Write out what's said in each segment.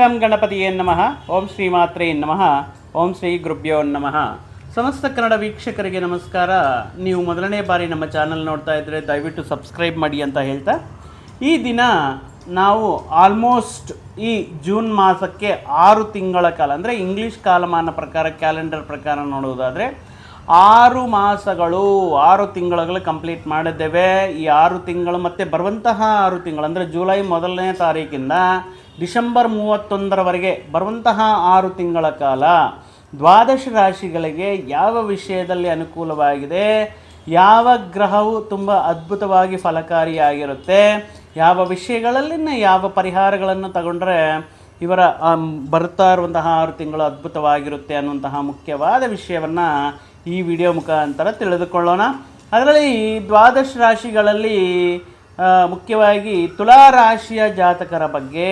ಗಂ ಗಣಪತಿಯೇ ನಮಃ ಓಂ ಶ್ರೀ ಮಾತ್ರೇ ನಮಃ ಓಂ ಶ್ರೀ ಗುರುಭ್ಯೋ ನಮಃ ಸಮಸ್ತ ಕನ್ನಡ ವೀಕ್ಷಕರಿಗೆ ನಮಸ್ಕಾರ. ನೀವು ಮೊದಲನೇ ಬಾರಿ ನಮ್ಮ ಚಾನಲ್ ನೋಡ್ತಾ ಇದ್ದರೆ ದಯವಿಟ್ಟು ಸಬ್ಸ್ಕ್ರೈಬ್ ಮಾಡಿ ಅಂತ ಹೇಳ್ತಾ. ಈ ದಿನ ನಾವು ಆಲ್ಮೋಸ್ಟ್ ಈ ಜೂನ್ ಮಾಸಕ್ಕೆ ಆರು ತಿಂಗಳ ಕಾಲ, ಅಂದರೆ ಇಂಗ್ಲೀಷ್ ಕಾಲಮಾನ ಪ್ರಕಾರ, ಕ್ಯಾಲೆಂಡರ್ ಪ್ರಕಾರ ನೋಡುವುದಾದರೆ ಆರು ಮಾಸಗಳು, ಆರು ತಿಂಗಳುಗಳು ಕಂಪ್ಲೀಟ್ ಮಾಡಿದ್ದೇವೆ. ಈ ಆರು ತಿಂಗಳು ಮತ್ತು ಬರುವಂತಹ ಆರು ತಿಂಗಳು, ಅಂದರೆ ಜುಲೈ ಮೊದಲನೇ ತಾರೀಕಿಂದ ಡಿಸೆಂಬರ್ ಮೂವತ್ತೊಂದರವರೆಗೆ ಬರುವಂತಹ ಆರು ತಿಂಗಳ ಕಾಲ ದ್ವಾದಶ ರಾಶಿಗಳಿಗೆ ಯಾವ ವಿಷಯದಲ್ಲಿ ಅನುಕೂಲವಾಗಿದೆ? ಯಾವ ಗ್ರಹವು ತುಂಬ ಅದ್ಭುತವಾಗಿ ಫಲಕಾರಿಯಾಗಿರುತ್ತೆ? ಯಾವ ವಿಷಯಗಳಲ್ಲಿನ ಯಾವ ಪರಿಹಾರಗಳನ್ನು ತಗೊಂಡ್ರೆ ಇವರ ಬರ್ತಾ ಇರುವಂತಹ ಆರು ತಿಂಗಳು ಅದ್ಭುತವಾಗಿರುತ್ತೆ ಅನ್ನುವಂತಹ ಮುಖ್ಯವಾದ ವಿಷಯವನ್ನು ಈ ವಿಡಿಯೋ ಮುಖಾಂತರ ತಿಳಿದುಕೊಳ್ಳೋಣ. ಅದರಲ್ಲಿ ದ್ವಾದಶ ರಾಶಿಗಳಲ್ಲಿ ಮುಖ್ಯವಾಗಿ ತುಲಾರಾಶಿಯ ಜಾತಕರ ಬಗ್ಗೆ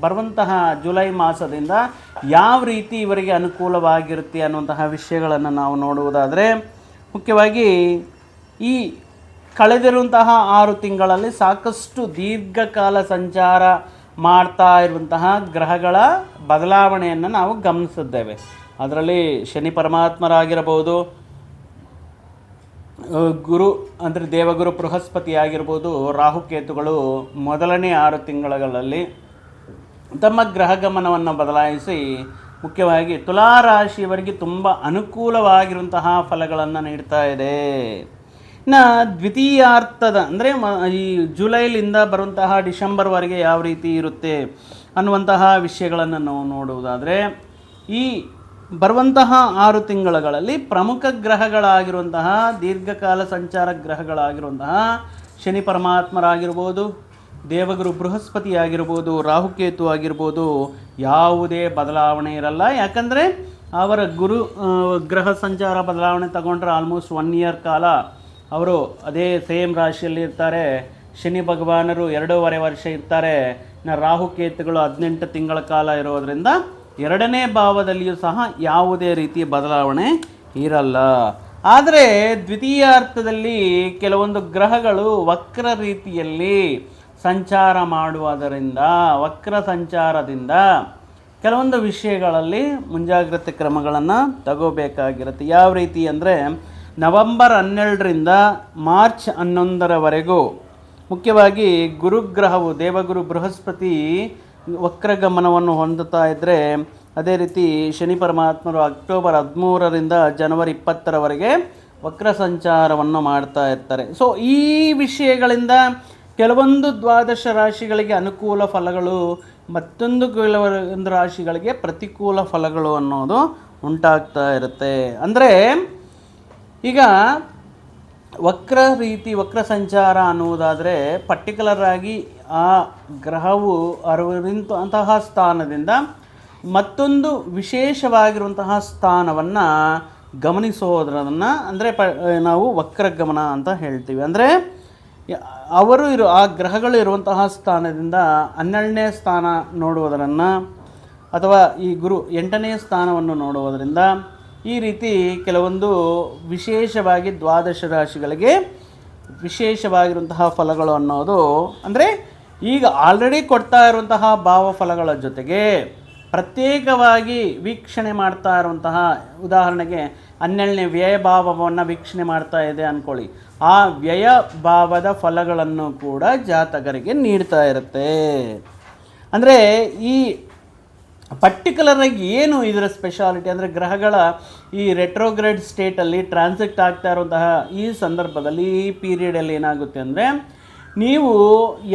ಬರುವಂತಹ ಜುಲೈ ಮಾಸದಿಂದ ಯಾವ ರೀತಿ ಇವರಿಗೆ ಅನುಕೂಲವಾಗಿರುತ್ತೆ ಅನ್ನುವಂತಹ ವಿಷಯಗಳನ್ನು ನಾವು ನೋಡುವುದಾದರೆ, ಮುಖ್ಯವಾಗಿ ಈ ಕಳೆದಿರುವಂತಹ ಆರು ತಿಂಗಳಲ್ಲಿ ಸಾಕಷ್ಟು ದೀರ್ಘಕಾಲ ಸಂಚಾರ ಮಾಡ್ತಾ ಇರುವಂತಹ ಗ್ರಹಗಳ ಬದಲಾವಣೆಯನ್ನು ನಾವು ಗಮನಿಸಿದ್ದೇವೆ. ಅದರಲ್ಲಿ ಶನಿ ಪರಮಾತ್ಮರಾಗಿರಬಹುದು ಗುರು ಅಂದರೆ ದೇವಗುರು ಬೃಹಸ್ಪತಿ ಆಗಿರ್ಬೋದು ರಾಹುಕೇತುಗಳು ಮೊದಲನೇ ಆರು ತಿಂಗಳಲ್ಲಿ ತಮ್ಮ ಗ್ರಹ ಗಮನವನ್ನು ಬದಲಾಯಿಸಿ ಮುಖ್ಯವಾಗಿ ತುಲಾ ರಾಶಿಯವರಿಗೆ ತುಂಬ ಅನುಕೂಲವಾಗಿರುವಂತಹ ಫಲಗಳನ್ನು ನೀಡ್ತಾ ಇದೆ. ಇನ್ನು ದ್ವಿತೀಯಾರ್ಥದ ಅಂದರೆ ಮ, ಈ ಜುಲೈಲಿಂದ ಬರುವಂತಹ ಡಿಸೆಂಬರ್ವರೆಗೆ ಯಾವ ರೀತಿ ಇರುತ್ತೆ ಅನ್ನುವಂತಹ ವಿಷಯಗಳನ್ನು ನಾವು ನೋಡುವುದಾದರೆ, ಈ ಬರುವಂತಹ ಆರು ತಿಂಗಳುಗಳಲ್ಲಿ ಪ್ರಮುಖ ಗ್ರಹಗಳಾಗಿರುವಂತಹ ದೀರ್ಘಕಾಲ ಸಂಚಾರ ಗ್ರಹಗಳಾಗಿರುವಂತಹ ಶನಿ ಪರಮಾತ್ಮರಾಗಿರ್ಬೋದು, ದೇವಗುರು ಬೃಹಸ್ಪತಿ ಆಗಿರ್ಬೋದು ರಾಹುಕೇತು ಆಗಿರ್ಬೋದು, ಯಾವುದೇ ಬದಲಾವಣೆ ಇರಲ್ಲ. ಯಾಕಂದರೆ ಅವರ ಗುರು ಗ್ರಹ ಸಂಚಾರ ಬದಲಾವಣೆ ತಗೊಂಡ್ರೆ ಆಲ್ಮೋಸ್ಟ್ ಒನ್ ಇಯರ್ ಕಾಲ ಅವರು ಅದೇ ಸೇಮ್ ರಾಶಿಯಲ್ಲಿ ಇರ್ತಾರೆ. ಶನಿ ಭಗವಾನರು ಎರಡೂವರೆ ವರ್ಷ ಇರ್ತಾರೆ. ರಾಹುಕೇತುಗಳು ಹದಿನೆಂಟು ತಿಂಗಳ ಕಾಲ ಇರೋದರಿಂದ ಎರಡನೇ ಭಾವದಲ್ಲಿಯೂ ಸಹ ಯಾವುದೇ ರೀತಿಯ ಬದಲಾವಣೆ ಇರಲ್ಲ. ಆದರೆ ದ್ವಿತೀಯ ಅರ್ಥದಲ್ಲಿ ಕೆಲವೊಂದು ಗ್ರಹಗಳು ವಕ್ರ ರೀತಿಯಲ್ಲಿ ಸಂಚಾರ ಮಾಡುವುದರಿಂದ, ವಕ್ರ ಸಂಚಾರದಿಂದ ಕೆಲವೊಂದು ವಿಷಯಗಳಲ್ಲಿ ಮುಂಜಾಗ್ರತೆ ಕ್ರಮಗಳನ್ನು ತಗೋಬೇಕಾಗಿರುತ್ತೆ. ಯಾವ ರೀತಿ ಅಂದರೆ ನವೆಂಬರ್ ಹನ್ನೆರಡರಿಂದ ಮಾರ್ಚ್ ಹನ್ನೊಂದರವರೆಗೂ ಮುಖ್ಯವಾಗಿ ಗುರುಗ್ರಹವು ದೇವಗುರು ಬೃಹಸ್ಪತಿ ವಕ್ರಗಮನವನ್ನು ಹೊಂದುತ್ತಾ ಇದ್ದರೆ ಅದೇ ರೀತಿ ಶನಿ ಪರಮಾತ್ಮರು ಅಕ್ಟೋಬರ್ ಹದಿಮೂರರಿಂದ ಜನವರಿ ಇಪ್ಪತ್ತರವರೆಗೆ ವಕ್ರ ಸಂಚಾರವನ್ನು ಮಾಡ್ತಾ ಇರ್ತಾರೆ. ಸೊ ಈ ವಿಷಯಗಳಿಂದ ಕೆಲವೊಂದು ದ್ವಾದಶ ರಾಶಿಗಳಿಗೆ ಅನುಕೂಲ ಫಲಗಳು, ಮತ್ತೊಂದು ಕೆಲವೊಂದು ರಾಶಿಗಳಿಗೆ ಪ್ರತಿಕೂಲ ಫಲಗಳು ಅನ್ನೋದು ಉಂಟಾಗ್ತಾ ಇರುತ್ತೆ. ಅಂದರೆ, ಈಗ ವಕ್ರ ರೀತಿ, ವಕ್ರ ಸಂಚಾರ ಅನ್ನುವುದಾದರೆ ಪರ್ಟಿಕ್ಯುಲರ್ ಆಗಿ ಆ ಗ್ರಹವು ಅರಿವಿಂತ ಅಂತಹ ಸ್ಥಾನದಿಂದ ಮತ್ತೊಂದು ವಿಶೇಷವಾಗಿರುವಂತಹ ಸ್ಥಾನವನ್ನು ಗಮನಿಸೋದ್ರನ್ನು ಅಂದರೆ ಪ ನಾವು ವಕ್ರಗಮನ ಅಂತ ಹೇಳ್ತೀವಿ. ಅಂದರೆ ಅವರು ಇರೋ, ಆ ಗ್ರಹಗಳು ಇರುವಂತಹ ಸ್ಥಾನದಿಂದ ಹನ್ನೆರಡನೇ ಸ್ಥಾನ ನೋಡುವುದರನ್ನು ಅಥವಾ ಈ ಗುರು ಎಂಟನೇ ಸ್ಥಾನವನ್ನು ನೋಡುವುದರಿಂದ ಈ ರೀತಿ ಕೆಲವೊಂದು ವಿಶೇಷವಾಗಿ ದ್ವಾದಶ ರಾಶಿಗಳಿಗೆ ವಿಶೇಷವಾಗಿರುವಂತಹ ಫಲಗಳು ಅನ್ನೋದು ಅಂದರೆ ಈಗ ಆಲ್ರೆಡಿ ಕೊಡ್ತಾ ಇರುವಂತಹ ಭಾವಫಲಗಳ ಜೊತೆಗೆ ಪ್ರತ್ಯೇಕವಾಗಿ ವೀಕ್ಷಣೆ ಮಾಡ್ತಾ ಇರುವಂತಹ ಉದಾಹರಣೆಗೆ ಹನ್ನೆರಡನೇ ವ್ಯಯ ಭಾವವನ್ನು ವೀಕ್ಷಣೆ ಮಾಡ್ತಾ ಇದೆ ಅಂದ್ಕೊಳ್ಳಿ ಆ ವ್ಯಯ ಭಾವದ ಫಲಗಳನ್ನು ಕೂಡ ಜಾತಕರಿಗೆ ನೀಡ್ತಾ ಇರುತ್ತೆ. ಅಂದರೆ ಈ ಪರ್ಟಿಕ್ಯುಲರ್ ಆಗಿ ಏನು ಇದರ ಸ್ಪೆಷಾಲಿಟಿ ಅಂದರೆ ಗ್ರಹಗಳ ಈ ರೆಟ್ರೋಗ್ರೇಡ್ ಸ್ಟೇಟಲ್ಲಿ ಟ್ರಾನ್ಸಿಟ್ ಆಗ್ತಾ ಇರುವಂತಹ ಈ ಸಂದರ್ಭದಲ್ಲಿ ಈ ಪೀರಿಯಡಲ್ಲಿ ಏನಾಗುತ್ತೆ ಅಂದರೆ ನೀವು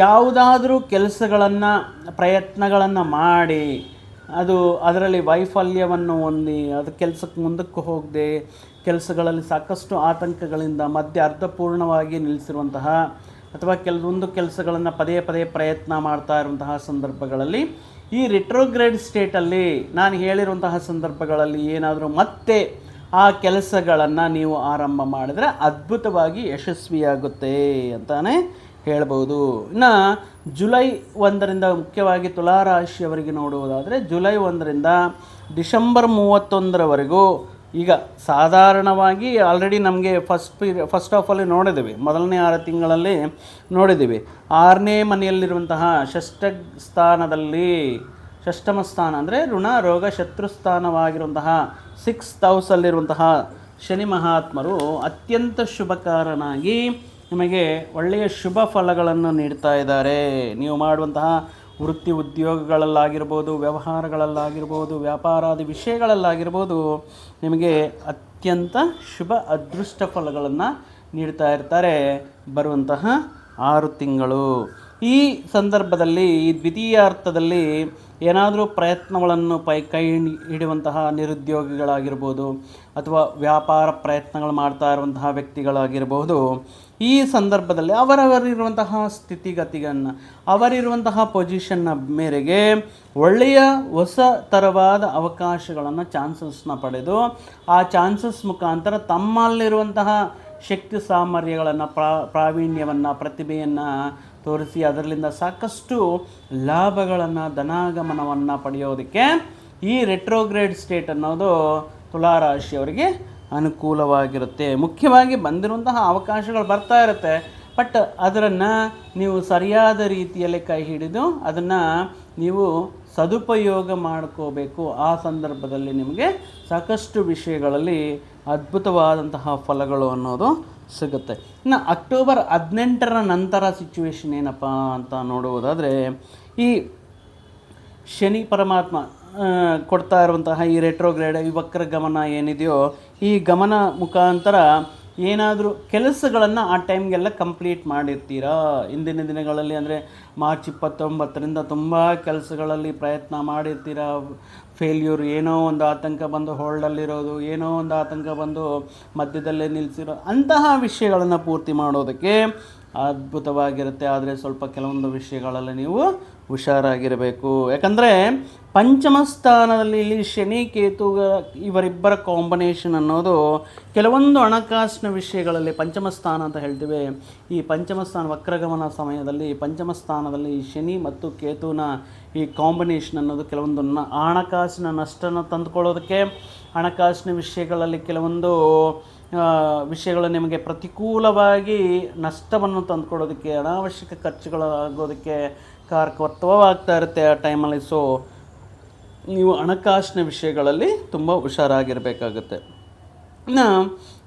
ಯಾವುದಾದರೂ ಕೆಲಸಗಳನ್ನು, ಪ್ರಯತ್ನಗಳನ್ನು ಮಾಡಿ, ಅದು ಅದರಲ್ಲಿ ವೈಫಲ್ಯವನ್ನು ಹೊಂದಿ, ಅದು ಕೆಲಸಕ್ಕೆ ಮುಂದಕ್ಕೆ ಹೋಗದೆ, ಕೆಲಸಗಳಲ್ಲಿ ಸಾಕಷ್ಟು ಆತಂಕಗಳಿಂದ ಮಧ್ಯೆ ಅರ್ಧಪೂರ್ಣವಾಗಿ ನಿಲ್ಲಿಸಿರುವಂತಹ ಅಥವಾ ಕೆಲವೊಂದು ಕೆಲಸಗಳನ್ನು ಪದೇ ಪದೇ ಪ್ರಯತ್ನ ಮಾಡ್ತಾ ಇರುವಂತಹ ಸಂದರ್ಭಗಳಲ್ಲಿ, ಈ ರಿಟ್ರೋಗ್ರೇಡ್ ಸ್ಟೇಟಲ್ಲಿ ನಾನು ಹೇಳಿರುವಂತಹ ಸಂದರ್ಭಗಳಲ್ಲಿ ಏನಾದರೂ ಮತ್ತೆ ಆ ಕೆಲಸಗಳನ್ನು ನೀವು ಆರಂಭ ಮಾಡಿದರೆ ಅದ್ಭುತವಾಗಿ ಯಶಸ್ವಿಯಾಗುತ್ತೆ ಅಂತಾನೆ ಹೇಳ್ಬೋದು ಇನ್ನು ಜುಲೈ ಒಂದರಿಂದ ಮುಖ್ಯವಾಗಿ ತುಲಾರಾಶಿಯವರಿಗೆ ನೋಡುವುದಾದರೆ, ಜುಲೈ ಒಂದರಿಂದ ಡಿಸೆಂಬರ್ ಮೂವತ್ತೊಂದರವರೆಗೂ ಈಗ ಸಾಧಾರಣವಾಗಿ ಆಲ್ರೆಡಿ ನಮಗೆ ಫಸ್ಟ್ ಪೀರಿ ಫಸ್ಟ್ ಆಫ್ ಅಲ್ಲಿ ನೋಡಿದ್ದೀವಿ ಮೊದಲನೇ ಆರು ತಿಂಗಳಲ್ಲಿ ನೋಡಿದ್ದೀವಿ ಆರನೇ ಮನೆಯಲ್ಲಿರುವಂತಹ ಷಷ್ಠ ಸ್ಥಾನದಲ್ಲಿ ಷಷ್ಠಮ ಸ್ಥಾನ ಅಂದರೆ ಋಣ, ರೋಗ ಶತ್ರುಸ್ಥಾನವಾಗಿರುವಂತಹ ಸಿಕ್ಸ್ತ್ ಹೌಸಲ್ಲಿರುವಂತಹ ಶನಿ ಮಹಾತ್ಮರು ಅತ್ಯಂತ ಶುಭಕಾರನಾಗಿ ನಿಮಗೆ ಒಳ್ಳೆಯ ಶುಭ ಫಲಗಳನ್ನು ನೀಡ್ತಾ ಇದ್ದಾರೆ. ನೀವು ಮಾಡುವಂತಹ ವೃತ್ತಿ ಉದ್ಯೋಗಗಳಲ್ಲಾಗಿರ್ಬೋದು, ವ್ಯವಹಾರಗಳಲ್ಲಾಗಿರ್ಬೋದು, ವ್ಯಾಪಾರಾದಿ ವಿಷಯಗಳಲ್ಲಾಗಿರ್ಬೋದು, ನಿಮಗೆ ಅತ್ಯಂತ ಶುಭ ಅದೃಷ್ಟ ಫಲಗಳನ್ನು ನೀಡ್ತಾ ಇರ್ತಾರೆ ಬರುವಂತಹ ಆರು ತಿಂಗಳು. ಈ ಸಂದರ್ಭದಲ್ಲಿ, ಈ ದ್ವಿತೀಯಾರ್ಥದಲ್ಲಿ ಏನಾದರೂ ಪ್ರಯತ್ನಗಳನ್ನು ಪೈ ಕೈ ಹಿಡಿಯುವಂತಹ ನಿರುದ್ಯೋಗಿಗಳಾಗಿರ್ಬೋದು ಅಥವಾ ವ್ಯಾಪಾರ ಪ್ರಯತ್ನಗಳು ಮಾಡ್ತಾ ಇರುವಂತಹ ವ್ಯಕ್ತಿಗಳಾಗಿರ್ಬೋದು, ಈ ಸಂದರ್ಭದಲ್ಲಿ ಅವರವರಿರುವಂತಹ ಸ್ಥಿತಿಗತಿಗಳನ್ನು ಅವರಿರುವಂತಹ ಪೊಸಿಷನ್ನ ಮೇರೆಗೆ ಒಳ್ಳೆಯ ಹೊಸ ತರವಾದ ಅವಕಾಶಗಳನ್ನು ಚಾನ್ಸಸ್ನ ಪಡೆದು ಆ ಚಾನ್ಸಸ್ ಮುಖಾಂತರ ತಮ್ಮಲ್ಲಿರುವಂತಹ ಶಕ್ತಿ ಸಾಮರ್ಥ್ಯಗಳನ್ನು, ಪ್ರಾ, ಪ್ರಾವೀಣ್ಯವನ್ನು, ಪ್ರತಿಭೆಯನ್ನು ತೋರಿಸಿ ಅದರಲ್ಲಿಂದ ಸಾಕಷ್ಟು ಲಾಭಗಳನ್ನು, ಧನಾಗಮನವನ್ನು ಪಡೆಯೋದಕ್ಕೆ ಈ ರೆಟ್ರೋಗ್ರೇಡ್ ಸ್ಟೇಟ್ ಅನ್ನೋದು ತುಲಾರಾಶಿಯವರಿಗೆ ಅನುಕೂಲವಾಗಿರುತ್ತೆ. ಮುಖ್ಯವಾಗಿ ಬಂದಿರುವಂತಹ ಅವಕಾಶಗಳು ಬರ್ತಾ ಇರುತ್ತೆ. ಬಟ್ ಅದರನ್ನು ನೀವು ಸರಿಯಾದ ರೀತಿಯಲ್ಲಿ ಕೈ ಹಿಡಿದು ಅದನ್ನು ನೀವು ಸದುಪಯೋಗ ಮಾಡ್ಕೋಬೇಕು. ಆ ಸಂದರ್ಭದಲ್ಲಿ ನಿಮಗೆ ಸಾಕಷ್ಟು ವಿಷಯಗಳಲ್ಲಿ ಅದ್ಭುತವಾದಂತಹ ಫಲಗಳು ಅನ್ನೋದು ಸಿಗುತ್ತೆ. ಇನ್ನು ಅಕ್ಟೋಬರ್ ಹದಿನೆಂಟರ ನಂತರ ಸಿಚುವೇಶನ್ ಏನಪ್ಪ ಅಂತ ನೋಡುವುದಾದರೆ, ಈ ಶನಿ ಪರಮಾತ್ಮ ಕೊಡ್ತಾ ಇರುವಂತಹ ಈ ರೆಟ್ರೋಗ್ರೇಡ್ ಈ ವಕ್ರ ಗಮನ ಏನಿದೆಯೋ, ಈ ಗಮನ ಮುಖಾಂತರ ಏನಾದರೂ ಕೆಲಸಗಳನ್ನು ಆ ಟೈಮ್ಗೆಲ್ಲ ಕಂಪ್ಲೀಟ್ ಮಾಡಿರ್ತೀರಾ? ಇಂದಿನ ದಿನಗಳಲ್ಲಿ ಅಂದರೆ ಮಾರ್ಚ್ ಇಪ್ಪತ್ತೊಂಬತ್ತರಿಂದ ತುಂಬ ಕೆಲಸಗಳಲ್ಲಿ ಪ್ರಯತ್ನ ಮಾಡಿರ್ತೀರಾ? ಫೇಲ್ಯೂರ್ ಏನೋ ಒಂದು ಆತಂಕ ಬಂದು ಹೋಲ್ಡಲ್ಲಿರೋದು ಏನೋ ಒಂದು ಆತಂಕ ಬಂದು ಮಧ್ಯದಲ್ಲೇ ನಿಲ್ಲಿಸಿರೋ ಅಂತಹ ವಿಷಯಗಳನ್ನು ಪೂರ್ತಿ ಮಾಡೋದಕ್ಕೆ ಅದ್ಭುತವಾಗಿರುತ್ತೆ. ಆದರೆ ಸ್ವಲ್ಪ ಕೆಲವೊಂದು ವಿಷಯಗಳಲ್ಲಿ ನೀವು ಹುಷಾರಾಗಿರಬೇಕು. ಯಾಕಂದರೆ ಪಂಚಮ ಸ್ಥಾನದಲ್ಲಿ ಇಲ್ಲಿ ಶನಿ, ಕೇತು ಇವರಿಬ್ಬರ ಕಾಂಬಿನೇಷನ್ ಅನ್ನೋದು ಕೆಲವೊಂದು ಹಣಕಾಸಿನ ವಿಷಯಗಳಲ್ಲಿ ಪಂಚಮ ಸ್ಥಾನ ಅಂತ ಹೇಳ್ತೀವಿ. ಈ ಪಂಚಮ ಸ್ಥಾನ ವಕ್ರಗಮನ ಸಮಯದಲ್ಲಿ ಪಂಚಮ ಸ್ಥಾನದಲ್ಲಿ ಶನಿ ಮತ್ತು ಕೇತುವಿನ ಈ ಕಾಂಬಿನೇಷನ್ ಅನ್ನೋದು ಕೆಲವೊಂದು ನ, ಹಣಕಾಸಿನ ನಷ್ಟನ ತಂದುಕೊಳ್ಳೋದಕ್ಕೆ, ಹಣಕಾಸಿನ ವಿಷಯಗಳಲ್ಲಿ ಕೆಲವೊಂದು ವಿಷಯಗಳು ನಿಮಗೆ ಪ್ರತಿಕೂಲವಾಗಿ ನಷ್ಟವನ್ನು ತಂದುಕೊಡೋದಕ್ಕೆ ಅನಾವಶ್ಯಕ ಖರ್ಚುಗಳಾಗೋದಕ್ಕೆ ಕಾರಕತ್ವವಾಗ್ತಾ ಇರುತ್ತೆ ಆ ಟೈಮಲ್ಲಿ ಸೊ ನೀವು ಹಣಕಾಸಿನ ವಿಷಯಗಳಲ್ಲಿ ತುಂಬ ಹುಷಾರಾಗಿರಬೇಕಾಗುತ್ತೆ. ಇನ್ನು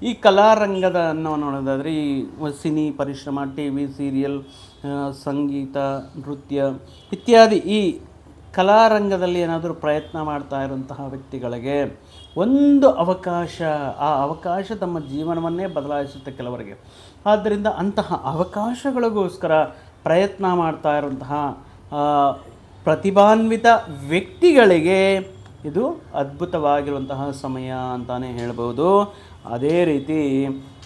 ಈ ಕಲಾರಂಗದ ಅನ್ನೋ ನೋಡೋದಾದರೆ, ಈ ಸಿನಿ ಪರಿಶ್ರಮ ಟಿ ವಿ ಸೀರಿಯಲ್ ಸಂಗೀತ, ನೃತ್ಯ ಇತ್ಯಾದಿ ಈ ಕಲಾರಂಗದಲ್ಲಿ ಏನಾದರೂ ಪ್ರಯತ್ನ ಮಾಡ್ತಾ ಇರುವಂತಹ ವ್ಯಕ್ತಿಗಳಿಗೆ ಒಂದು ಅವಕಾಶ, ಆ ಅವಕಾಶ ತಮ್ಮ ಜೀವನವನ್ನೇ ಬದಲಾಯಿಸುತ್ತೆ ಕೆಲವರಿಗೆ. ಆದ್ದರಿಂದ ಅಂತಹ ಅವಕಾಶಗಳಿಗೋಸ್ಕರ ಪ್ರಯತ್ನ ಮಾಡ್ತಾ ಇರುವಂತಹ ಪ್ರತಿಭಾನ್ವಿತ ವ್ಯಕ್ತಿಗಳಿಗೆ ಇದು ಅದ್ಭುತವಾಗಿರುವಂತಹ ಸಮಯ ಅಂತಲೇ ಹೇಳ್ಬೋದು ಅದೇ ರೀತಿ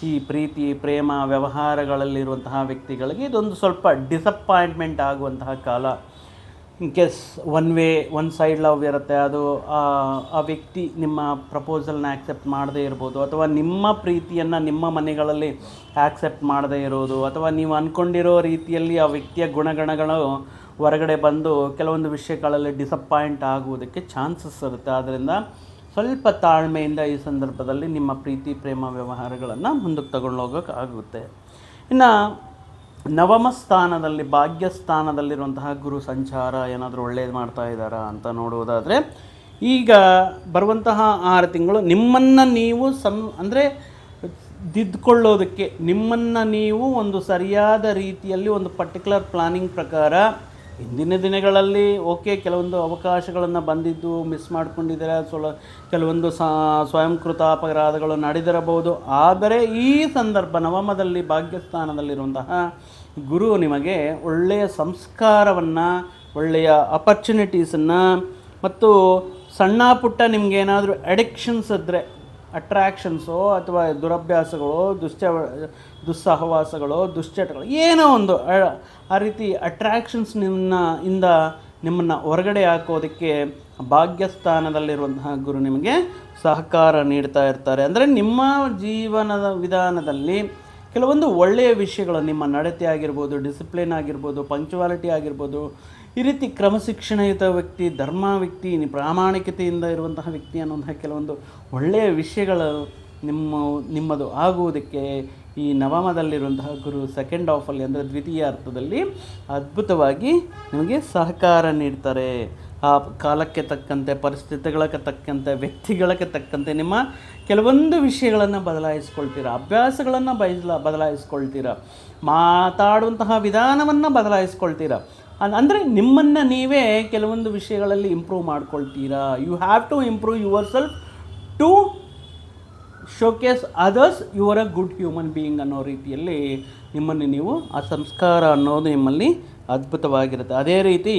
ಈ ಪ್ರೀತಿ, ಪ್ರೇಮ, ವ್ಯವಹಾರಗಳಲ್ಲಿರುವಂತಹ ವ್ಯಕ್ತಿಗಳಿಗೆ ಇದೊಂದು ಸ್ವಲ್ಪ ಡಿಸಪ್ಪಾಯಿಂಟ್ಮೆಂಟ್ ಆಗುವಂತಹ ಕಾಲ in case one way one side love ಇರುತ್ತೆ, ಅದು, ಆ ವ್ಯಕ್ತಿ ನಿಮ್ಮ ಪ್ರಪೋಸಲ್ನ ಆ್ಯಕ್ಸೆಪ್ಟ್ ಮಾಡದೇ ಇರ್ಬೋದು, ಅಥವಾ ನಿಮ್ಮ ಪ್ರೀತಿಯನ್ನು ನಿಮ್ಮ ಮನೆಗಳಲ್ಲಿ ಆ್ಯಕ್ಸೆಪ್ಟ್ ಮಾಡದೇ ಇರೋದು, ಅಥವಾ ನೀವು ಅಂದ್ಕೊಂಡಿರೋ ರೀತಿಯಲ್ಲಿ ಆ ವ್ಯಕ್ತಿಯ ಗುಣಗಣಗಳು ಹೊರಗಡೆ ಬಂದು ಕೆಲವೊಂದು ವಿಷಯಗಳಲ್ಲಿ ಡಿಸಪಾಯಿಂಟ್ ಆಗುವುದಕ್ಕೆ ಚಾನ್ಸಸ್ ಇರುತ್ತೆ. ಆದ್ದರಿಂದ ಸ್ವಲ್ಪ ತಾಳ್ಮೆಯಿಂದ ಈ ಸಂದರ್ಭದಲ್ಲಿ ನಿಮ್ಮ ಪ್ರೀತಿ, ಪ್ರೇಮ, ವ್ಯವಹಾರಗಳನ್ನು ಮುಂದಕ್ಕೆ ತಗೊಂಡು ಹೋಗೋಕ್ಕಾಗುತ್ತೆ ಇನ್ನು ನವಮ ಸ್ಥಾನದಲ್ಲಿ, ಭಾಗ್ಯ ಸ್ಥಾನದಲ್ಲಿರುವಂತಹ ಗುರು ಸಂಚಾರ ಏನಾದರೂ ಒಳ್ಳೇದು ಮಾಡ್ತಾ ಇದ್ದಾರಾ ಅಂತ ನೋಡುವುದಾದರೆ, ಈಗ ಬರುವಂತಹ ಆರು ತಿಂಗಳು ನಿಮ್ಮನ್ನು ನೀವು ಸಂ, ಅಂದರೆ ದಿದ್ದುಕೊಳ್ಳೋದಕ್ಕೆ ನಿಮ್ಮನ್ನು ನೀವು ಒಂದು ಸರಿಯಾದ ರೀತಿಯಲ್ಲಿ ಒಂದು ಪರ್ಟಿಕ್ಯುಲರ್ ಪ್ಲಾನಿಂಗ್ ಪ್ರಕಾರ ಇಂದಿನ ದಿನಗಳಲ್ಲಿ ಓಕೆ, ಕೆಲವೊಂದು ಅವಕಾಶಗಳನ್ನು ಬಂದಿದ್ದು, ಮಿಸ್ ಮಾಡ್ಕೊಂಡಿದ್ದಾರೆ ಸ್ವಲ್ಪ ಕೆಲವೊಂದು ಸ್ವಯಂಕೃತ ಅಪರಾಧಗಳು ನಡೆದಿರಬಹುದು. ಆದರೆ ಈ ಸಂದರ್ಭ ನವಮದಲ್ಲಿ ಭಾಗ್ಯಸ್ಥಾನದಲ್ಲಿರುವಂತಹ ಗುರು ನಿಮಗೆ ಒಳ್ಳೆಯ ಸಂಸ್ಕಾರವನ್ನು, ಒಳ್ಳೆಯ ಅಪರ್ಚುನಿಟೀಸನ್ನು ಮತ್ತು ಸಣ್ಣ ಪುಟ್ಟ ನಿಮಗೇನಾದರೂ ಅಡಿಕ್ಷನ್ಸ್ ಇದ್ದರೆ ಅಟ್ರ್ಯಾಕ್ಷನ್ಸು ಅಥವಾ ದುರಭ್ಯಾಸಗಳು ದುಶ್ಚ ದುಸ್ಸಹವಾಸಗಳು, ದುಶ್ಚಟಗಳು, ಏನೋ ಒಂದು ಆ- ರೀತಿ ಅಟ್ರ್ಯಾಕ್ಷನ್ಸ್ ನಿಮ್ಮನ್ನ ಇಂದ ನಿಮ್ಮನ್ನು ಹೊರಗಡೆ ಹಾಕೋದಕ್ಕೆ ಭಾಗ್ಯಸ್ಥಾನದಲ್ಲಿರುವಂತಹ ಗುರು ನಿಮಗೆ ಸಹಕಾರ ನೀಡ್ತಾ ಇರ್ತಾರೆ. ಅಂದರೆ ನಿಮ್ಮ ಜೀವನದ ವಿಧಾನದಲ್ಲಿ ಕೆಲವೊಂದು ಒಳ್ಳೆಯ ವಿಷಯಗಳು ನಿಮ್ಮ ನಡತೆ ಆಗಿರ್ಬೋದು ಡಿಸಿಪ್ಲಿನ್ ಆಗಿರ್ಬೋದು ಪಂಚುವಾಲಿಟಿ ಆಗಿರ್ಬೋದು, ಈ ರೀತಿ ಕ್ರಮಶಿಕ್ಷಣಯುತ ವ್ಯಕ್ತಿ, ಧರ್ಮ ವ್ಯಕ್ತಿ ಪ್ರಾಮಾಣಿಕತೆಯಿಂದ ಇರುವಂತಹ ವ್ಯಕ್ತಿ ಅನ್ನುವಂತಹ ಕೆಲವೊಂದು ಒಳ್ಳೆಯ ವಿಷಯಗಳು ನಿಮ್ಮ, ನಿಮ್ಮದು ಆಗುವುದಕ್ಕೆ ಈ ನವಮದಲ್ಲಿರುವಂತಹ ಗುರು ಸೆಕೆಂಡ್ ಆಫಲ್ಲಿ ಅಂದರೆ ದ್ವಿತೀಯ ಅರ್ಥದಲ್ಲಿ ಅದ್ಭುತವಾಗಿ ನಿಮಗೆ ಸಹಕಾರ ನೀಡ್ತಾರೆ. ಆ ಕಾಲಕ್ಕೆ ತಕ್ಕಂತೆ ಪರಿಸ್ಥಿತಿಗಳಿಗೆ ತಕ್ಕಂತೆ ವ್ಯಕ್ತಿಗಳಿಗೆ ತಕ್ಕಂತೆ ನಿಮ್ಮ ಕೆಲವೊಂದು ವಿಷಯಗಳನ್ನು ಬದಲಾಯಿಸ್ಕೊಳ್ತೀರ. ಅಭ್ಯಾಸಗಳನ್ನು ಬಯಲ ಬದಲಾಯಿಸ್ಕೊಳ್ತೀರ. ಮಾತಾಡುವಂತಹ ವಿಧಾನವನ್ನು ಬದಲಾಯಿಸ್ಕೊಳ್ತೀರ. ಅಂದರೆ ನಿಮ್ಮನ್ನು ನೀವೇ ಕೆಲವೊಂದು ವಿಷಯಗಳಲ್ಲಿ improve ಮಾಡ್ಕೊಳ್ತೀರಾ. You have to improve yourself to showcase others you are a good human being ಅನ್ನೋ ರೀತಿಯಲ್ಲಿ ನಿಮ್ಮನ್ನು ನೀವು ಆ ಸಂಸ್ಕಾರ ಅನ್ನೋದು ನಿಮ್ಮಲ್ಲಿ ಅದ್ಭುತವಾಗಿರುತ್ತೆ. ಅದೇ ರೀತಿ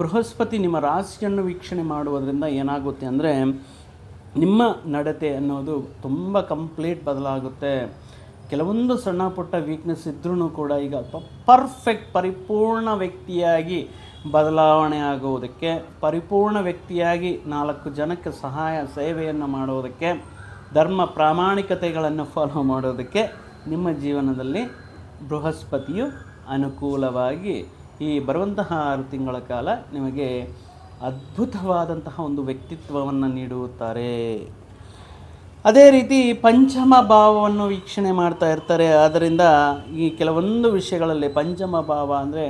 ಬೃಹಸ್ಪತಿ ನಿಮ್ಮ ರಾಶಿಯನ್ನು ವೀಕ್ಷಣೆ ಮಾಡುವುದರಿಂದ ಏನಾಗುತ್ತೆ ಅಂದರೆ, ನಿಮ್ಮ ನಡತೆ ಅನ್ನೋದು ತುಂಬ ಕಂಪ್ಲೀಟ್ ಬದಲಾಗುತ್ತೆ. ಕೆಲವೊಂದು ಸಣ್ಣ ಪುಟ್ಟ ವೀಕ್ನೆಸ್ ಇದ್ರೂ ಕೂಡ ಈಗ ಪರ್ಫೆಕ್ಟ್ ಪರಿಪೂರ್ಣ ವ್ಯಕ್ತಿಯಾಗಿ ಬದಲಾವಣೆ ಆಗುವುದಕ್ಕೆ, ಪರಿಪೂರ್ಣ ವ್ಯಕ್ತಿಯಾಗಿ ನಾಲ್ಕು ಜನಕ್ಕೆ ಸಹಾಯ, ಸೇವೆಯನ್ನು ಮಾಡುವುದಕ್ಕೆ ಧರ್ಮ ಪ್ರಾಮಾಣಿಕತೆಗಳನ್ನು ಫಾಲೋ ಮಾಡೋದಕ್ಕೆ ನಿಮ್ಮ ಜೀವನದಲ್ಲಿ ಬೃಹಸ್ಪತಿಯು ಅನುಕೂಲವಾಗಿ ಈ ಬರುವಂತಹ ಆರು ತಿಂಗಳ ಕಾಲ ನಿಮಗೆ ಅದ್ಭುತವಾದಂತಹ ಒಂದು ವ್ಯಕ್ತಿತ್ವವನ್ನು ನೀಡುತ್ತಾರೆ. ಅದೇ ರೀತಿ ಪಂಚಮ ಭಾವವನ್ನು ವೀಕ್ಷಣೆ ಮಾಡ್ತಾ ಇರ್ತಾರೆ. ಆದ್ದರಿಂದ ಈ ಕೆಲವೊಂದು ವಿಷಯಗಳಲ್ಲಿ ಪಂಚಮ ಭಾವ ಅಂದರೆ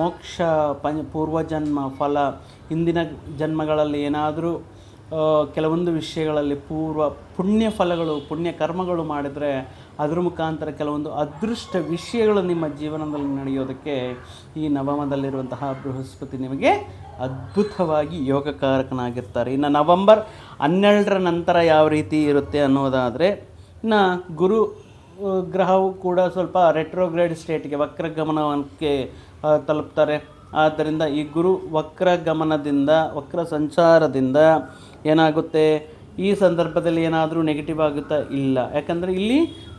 ಮೋಕ್ಷ, ಪಂಚ ಪೂರ್ವಜನ್ಮ, ಫಲ, ಹಿಂದಿನ ಜನ್ಮಗಳಲ್ಲಿ ಏನಾದರೂ ಕೆಲವೊಂದು ವಿಷಯಗಳಲ್ಲಿ ಪೂರ್ವ ಪುಣ್ಯ ಫಲಗಳು, ಪುಣ್ಯ ಕರ್ಮಗಳು ಮಾಡಿದರೆ ಅದರ ಮುಖಾಂತರ ಕೆಲವೊಂದು ಅದೃಷ್ಟ ವಿಷಯಗಳು ನಿಮ್ಮ ಜೀವನದಲ್ಲಿ ನಡೆಯೋದಕ್ಕೆ ಈ ನವಮದಲ್ಲಿರುವಂತಹ ಬೃಹಸ್ಪತಿ ನಿಮಗೆ ಅದ್ಭುತವಾಗಿ ಯೋಗಕಾರಕನಾಗಿರ್ತಾರೆ. ಇನ್ನು ನವಂಬರ್ ಹನ್ನೆರಡರ ನಂತರ ಯಾವ ರೀತಿ ಇರುತ್ತೆ ಅನ್ನೋದಾದರೆ, ಇನ್ನು ಗುರು ಗ್ರಹವು ಕೂಡ ಸ್ವಲ್ಪ ರೆಟ್ರೋಗ್ರೇಡ್ ಸ್ಟೇಟ್ಗೆ ವಕ್ರಗಮನಕ್ಕೆ ತಲುಪ್ತಾರೆ. ಆದ್ದರಿಂದ ಈ ಗುರು ವಕ್ರಗಮನದಿಂದ ವಕ್ರ ಸಂಚಾರದಿಂದ ಏನಾಗುತ್ತೆ? ಈ ಸಂದರ್ಭದಲ್ಲಿ ಏನಾದರೂ ನೆಗೆಟಿವ್ ಆಗುತ್ತಾ? ಇಲ್ಲ. ಯಾಕಂದರೆ ಇಲ್ಲಿ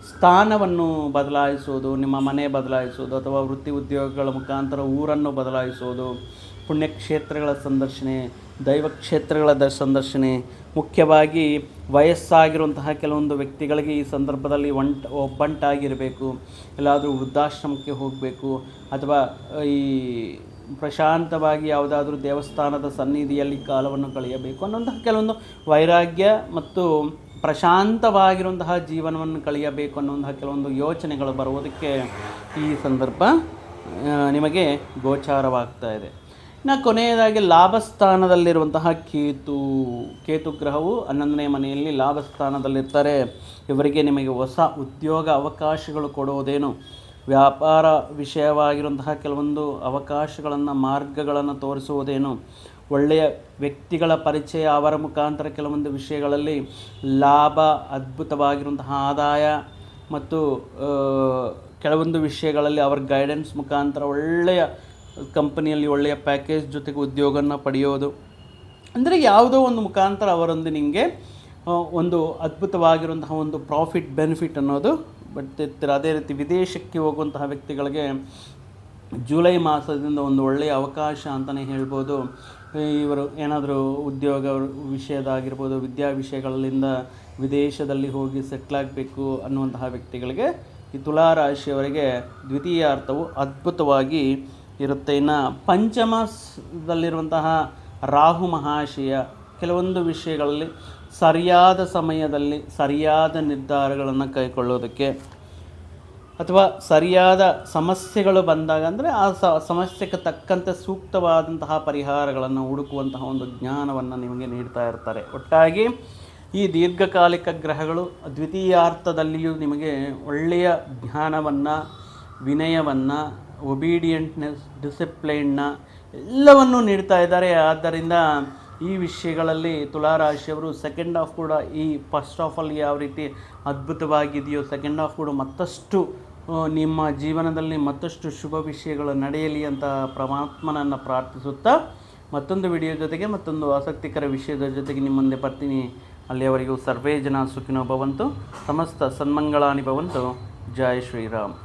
ಸ್ಥಾನವನ್ನು ಬದಲಾಯಿಸೋದು, ನಿಮ್ಮ ಮನೆ ಬದಲಾಯಿಸೋದು, ಅಥವಾ ವೃತ್ತಿ ಉದ್ಯೋಗಗಳ ಮುಖಾಂತರ ಊರನ್ನು ಬದಲಾಯಿಸೋದು, ಪುಣ್ಯಕ್ಷೇತ್ರಗಳ ಸಂದರ್ಶನೆ, ದೈವ ಕ್ಷೇತ್ರಗಳ ದ ಸಂದರ್ಶನೆ, ಮುಖ್ಯವಾಗಿ ವಯಸ್ಸಾಗಿರುವಂತಹ ಕೆಲವೊಂದು ವ್ಯಕ್ತಿಗಳಿಗೆ ಈ ಸಂದರ್ಭದಲ್ಲಿ ಒಂಟ, ಒಬ್ಬಂಟಾಗಿರಬೇಕು. ಎಲ್ಲಾದರೂ ವೃದ್ಧಾಶ್ರಮಕ್ಕೆ ಹೋಗಬೇಕು, ಅಥವಾ ಈ ಪ್ರಶಾಂತವಾಗಿ ಯಾವುದಾದ್ರೂ ದೇವಸ್ಥಾನದ ಸನ್ನಿಧಿಯಲ್ಲಿ ಕಾಲವನ್ನು ಕಳೆಯಬೇಕು ಅನ್ನೋಂತಹ ಕೆಲವೊಂದು ವೈರಾಗ್ಯ ಮತ್ತು ಪ್ರಶಾಂತವಾಗಿರುವಂತಹ ಜೀವನವನ್ನು ಕಳೆಯಬೇಕು ಅನ್ನುವಂತಹ ಕೆಲವೊಂದು ಯೋಚನೆಗಳು ಬರುವುದಕ್ಕೆ ಈ ಸಂದರ್ಭ ನಿಮಗೆ ಗೋಚಾರವಾಗ್ತಾ ಇದೆ. ಇನ್ನು ಕೊನೆಯದಾಗಿ ಲಾಭಸ್ಥಾನದಲ್ಲಿರುವಂತಹ ಕೇತು ಕೇತು ಗ್ರಹವು ಹನ್ನೊಂದನೇ ಮನೆಯಲ್ಲಿ ಲಾಭಸ್ಥಾನದಲ್ಲಿರ್ತಾರೆ. ಇವರಿಗೆ ನಿಮಗೆ ಹೊಸ ಉದ್ಯೋಗ ಅವಕಾಶಗಳು ಕೊಡುವುದೇನು? ವ್ಯಾಪಾರ ವಿಷಯವಾಗಿರುವಂತಹ ಕೆಲವೊಂದು ಅವಕಾಶಗಳನ್ನು, ಮಾರ್ಗಗಳನ್ನು ತೋರಿಸುವುದೇನು? ಒಳ್ಳೆಯ ವ್ಯಕ್ತಿಗಳ ಪರಿಚಯ ಅವರ ಮುಖಾಂತರ ಕೆಲವೊಂದು ವಿಷಯಗಳಲ್ಲಿ ಲಾಭ, ಅದ್ಭುತವಾಗಿರುವಂತಹ ಆದಾಯ ಮತ್ತು ಕೆಲವೊಂದು ವಿಷಯಗಳಲ್ಲಿ ಅವರ ಗೈಡೆನ್ಸ್ ಮುಖಾಂತರ ಒಳ್ಳೆಯ ಕಂಪನಿಯಲ್ಲಿ ಒಳ್ಳೆಯ ಪ್ಯಾಕೇಜ್ ಜೊತೆಗೆ ಉದ್ಯೋಗವನ್ನು ಪಡೆಯೋದು. ಅಂದರೆ ಯಾವುದೋ ಒಂದು ಮುಖಾಂತರ ಅವರೊಂದು ನಿಮಗೆ ಒಂದು ಅದ್ಭುತವಾಗಿರುವಂತಹ ಒಂದು ಪ್ರಾಫಿಟ್ ಬೆನಿಫಿಟ್ ಅನ್ನೋದು ಬರ್ತಿರ್ತೀರ ಅದೇ ರೀತಿ ವಿದೇಶಕ್ಕೆ ಹೋಗುವಂತಹ ವ್ಯಕ್ತಿಗಳಿಗೆ ಜುಲೈ ಮಾಸದಿಂದ ಒಂದು ಒಳ್ಳೆಯ ಅವಕಾಶ ಅಂತಲೇ ಹೇಳ್ಬೋದು. ಇವರು ಏನಾದರೂ ಉದ್ಯೋಗ ವಿಷಯದಾಗಿರ್ಬೋದು ವಿದ್ಯಾ ವಿಷಯಗಳಿಂದ ವಿದೇಶದಲ್ಲಿ ಹೋಗಿ ಸೆಟ್ಲ್ ಆಗಬೇಕು ಅನ್ನುವಂತಹ ವ್ಯಕ್ತಿಗಳಿಗೆ ಈ ತುಲಾರಾಶಿಯವರಿಗೆ ದ್ವಿತೀಯ ಅರ್ಥವು ಅದ್ಭುತವಾಗಿ ಇರುತ್ತೆ. ಇನ್ನು ಪಂಚಮದಲ್ಲಿರುವಂತಹ ರಾಹು ಮಹಾಶಯ ಕೆಲವೊಂದು ವಿಷಯಗಳಲ್ಲಿ ಸರಿಯಾದ ಸಮಯದಲ್ಲಿ ಸರಿಯಾದ ನಿರ್ಧಾರಗಳನ್ನು ಕೈಗೊಳ್ಳೋದಕ್ಕೆ ಅಥವಾ ಸರಿಯಾದ ಸಮಸ್ಯೆಗಳು ಬಂದಾಗ ಅಂದರೆ ಆ ಸಮಸ್ಯೆಗೆ ತಕ್ಕಂತೆ ಸೂಕ್ತವಾದಂತಹ ಪರಿಹಾರಗಳನ್ನು ಹುಡುಕುವಂತಹ ಒಂದು ಜ್ಞಾನವನ್ನು ನಿಮಗೆ ನೀಡ್ತಾ ಇರ್ತಾರೆ. ಒಟ್ಟಾಗಿ ಈ ದೀರ್ಘಕಾಲಿಕ ಗ್ರಹಗಳು ದ್ವಿತೀಯಾರ್ಥದಲ್ಲಿಯೂ ನಿಮಗೆ ಒಳ್ಳೆಯ ಜ್ಞಾನವನ್ನು, ವಿನಯವನ್ನು ಒಬೀಡಿಯಂಟ್ನೆಸ್ ಡಿಸಿಪ್ಲೈನ್ನ ಎಲ್ಲವನ್ನು ನೀಡ್ತಾ ಇದ್ದಾರೆ. ಆದ್ದರಿಂದ ಈ ವಿಷಯಗಳಲ್ಲಿ ತುಲಾರಾಶಿಯವರು ಸೆಕೆಂಡ್ ಹಾಫ್ ಕೂಡ ಈ ಫಸ್ಟ್ ಹಾಫಲ್ಲಿ ಯಾವ ರೀತಿ ಅದ್ಭುತವಾಗಿದೆಯೋ ಸೆಕೆಂಡ್ ಹಾಫ್ ಕೂಡ ಮತ್ತಷ್ಟು ನಿಮ್ಮ ಜೀವನದಲ್ಲಿ ಮತ್ತಷ್ಟು ಶುಭ ವಿಷಯಗಳು ನಡೆಯಲಿ ಅಂತ ಪರಮಾತ್ಮನನ್ನು ಪ್ರಾರ್ಥಿಸುತ್ತಾ ಮತ್ತೊಂದು ವಿಡಿಯೋ ಜೊತೆಗೆ ಮತ್ತೊಂದು ಆಸಕ್ತಿಕರ ವಿಷಯದ ಜೊತೆಗೆ ನಿಮ್ಮ ಮುಂದೆ ಬರ್ತೀನಿ. ಅಲ್ಲಿಯವರೆಗೂ ಸರ್ವೇ ಜನ ಸುಖಿನೋ ಭವಂತು. ಸಮಸ್ತ ಸನ್ಮಂಗಳಾನಿ ಭವಂತು. ಜಯ ಶ್ರೀರಾಮ್.